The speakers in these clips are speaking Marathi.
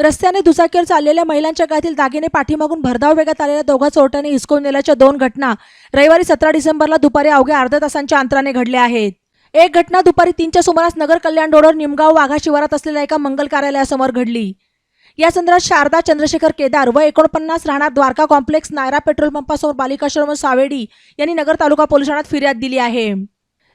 रस्त्याने दुचाकीवर चाललेल्या महिलांच्या गळ्यातील दागिने पाठीमागून भरधाव वेगात आलेल्या दोघा चोरट्यांनी हिसकवून नेल्याच्या दोन घटना रविवारी सतरा डिसेंबरला दुपारी अवघ्या अर्ध्या तासांच्या अंतराने घडल्या आहेत. एक घटना दुपारी तीनच्या सुमारास नगर कल्याण रोडवर निमगाव वाघा शिवारात असलेल्या एका मंगल कार्यालयासमोर घडली. या संदर्भात शारदा चंद्रशेखर केदार व एकोणपन्नास राहणार द्वारका कॉम्प्लेक्स नायरा पेट्रोल पंपासमोर बालिकाश्रम सावेडी यांनी नगर तालुका पोलीस ठाण्यात फिर्याद दिली आहे.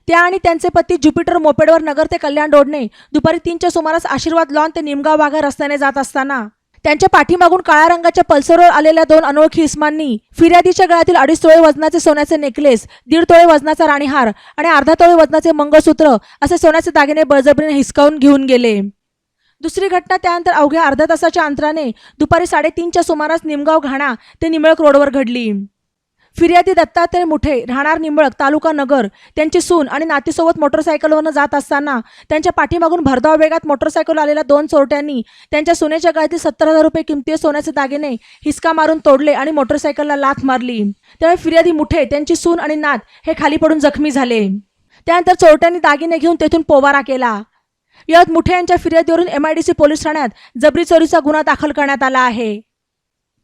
त्या आणि त्यांचे पती ज्युपिटर मोपेडवर नगर ते कल्याण रोडने दुपारी तीनच्या सुमारास आशीर्वाद लॉन ते निमगाव वाघा रस्त्याने जात असताना. त्यांच्या पाठीमागून काळ्या रंगाच्या पल्सरवर आलेल्या दोन अनोळखी इस्मांनी फिर्यादीच्या गळ्यातील अडीच तोळे वजनाचे सोन्याचे नेकलेस दीड तोळे वजनाचा राणीहार आणि अर्धा तोळे वजनाचे मंगळसूत्र असे सोन्याचे दागिने बळजबरीने हिसकावून घेऊन गेले. दुसरी घटना त्यानंतर अवघ्या अर्ध्या तासाच्या अंतराने दुपारी साडेतीनच्या सुमारास निमगाव घाणा ते निमळक रोडवर घडली. फिर्यादी दत्तात्रय मुठे राहणार निंबळक तालुका नगर त्यांची सून आणि नातीसोबत मोटरसायकलवरनं जात असताना त्यांच्या पाठीमागून भरधाव वेगात मोटरसायकल आलेल्या दोन चोरट्यांनी त्यांच्या सुनेच्या गळ्यातील सत्तर हजार रुपये किमती सोन्याचे दागिने हिसका मारून तोडले आणि मोटरसायकलला लाथ मारली. त्यामुळे फिर्यादी मुठे त्यांची सून आणि नात हे खाली पडून जखमी झाले. त्यानंतर चोरट्यांनी दागिने घेऊन तेथून पोवारा केला. यात मुठे यांच्या फिर्यादीवरून एमआयडीसी पोलीस ठाण्यात जबरी चोरीचा गुन्हा दाखल करण्यात आला आहे.